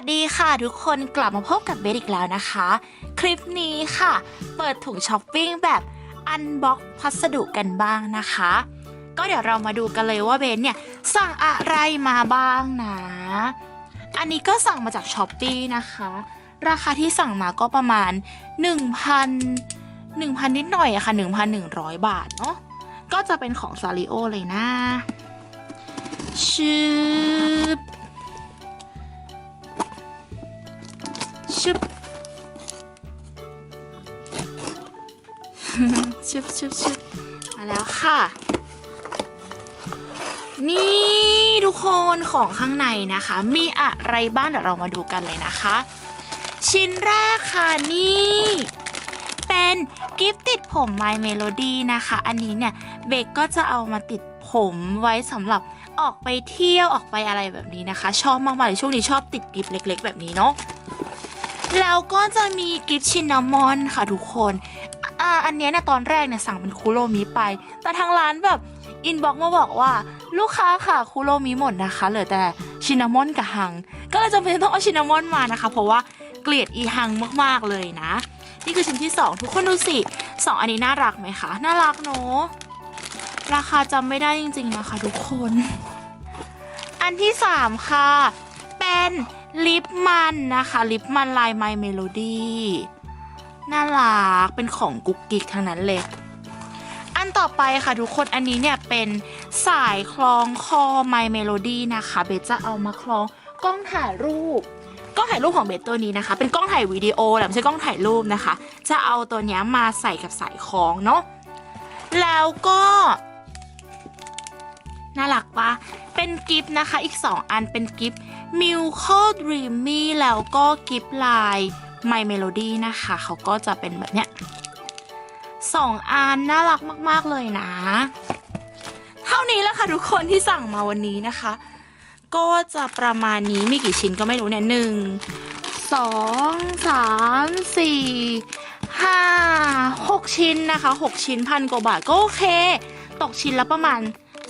สดีค่ะทุกคนกลับมาพบกับเบสอีกแล้วนะคะ คลิปนี้ค่ะ เปิดถุงช้อปปิ้งแบบอันบ็อกพัสดุกันบ้างนะคะ ก็เดี๋ยวเรามาดูกันเลยว่าเบสเนี่ยสั่งอะไรมาบ้างนะ อันนี้ก็สั่งมาจากช้อปปีนะคะ ราคาที่สั่งมาก็ประมาณ 1,000 1,000 นิดหน่อยอะค่ะ 1,100 บาทเนาะก็จะเป็นของซาริโอเลยนะชืบ ชึบชึบชึบชึบมาแล้วค่ะ นี่ทุกคนของข้างในนะคะ มีอะไรบ้างเดี๋ยวเรามาดูกันเลยนะคะ ชิ้นแรกค่ะนี่ เป็นกิฟต์ติดผม My Melody นะคะ อันนี้เนี่ยเบกก็จะเอามาติดผมไว้สำหรับออกไปเที่ยวออกไปอะไรแบบนี้นะคะ ชอบมากๆเลยช่วงนี้ชอบติดกิฟต์เล็ก ๆ แบบนี้เนาะ แล้วก็จะมีกิฟชินนามอนค่ะทุกคนอ่าอันเนี้ยเนี่ยตอนแรกเนี่ยสั่งเป็นคุโรมิไป แต่ทางร้านแบบอินบ็อกมาบอกว่าลูกค้าค่ะคุโรมิหมดนะคะเหลือแต่ชินนามอนกับฮัง ก็เลยจำเป็นต้องเอาชินนามอนมานะคะ เพราะว่าเกลียดอีฮังมากๆเลยนะ นี่คือชิ้นที่สองทุกคนดูสิสองอันนี้น่ารักไหมคะน่ารักเนอะราคาจำไม่ได้จริงๆนะคะทุกคน อันที่สามค่ะ เป็น ลิปมันนะคะ ลิปมันลาย My Melody น่ารักเป็นของกุ๊กกิ๊กทั้งนั้นเลยอันต่อไปค่ะทุกคนอันนี้เนี่ยเป็นสายคล้องคอ My Melody นะคะเบสจะเอามาคล้องกล้องถ่ายรูปกล้องถ่ายรูปของเบสตัวนี้นะคะ เป็นกล้องถ่ายวิดีโอแหละไม่ใช่กล้องถ่ายรูปนะคะ จะเอาตัวนี้มาใส่กับสายคล้องเนาะแล้วก็น่ารักปะ เป็นกิฟต์นะคะอีก 2 อันเป็นกิฟต์ m i l k o Dreamy แล้วก็กิฟต์ลาย My Melody นะคะเขาก็จะเป็นแบบเนี้ยสองอันน่ารักมาก ๆ เลยนะ เท่านี้แล้วค่ะทุกคนที่สั่งมาวันนี้นะคะ ก็จะประมาณนี้มีกี่ชิ้นก็ไม่รู้เนี่ยหนึ่งสองสามสี่ห้าหกชิ้นนะคะหกชิ้นพันกว่าบาทก็โอเค ตกชิ้นละประมาณ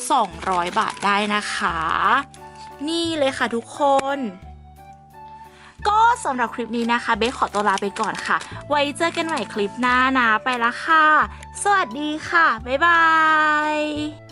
200 บาทได้นะคะ นี่เลยค่ะทุกคนก็สำหรับคลิปนี้นะคะเบสขอตัวลาไปก่อนค่ะ ไว้เจอกันใหม่คลิปหน้านะ ไปละค่ะ สวัสดีค่ะ บ๊ายบาย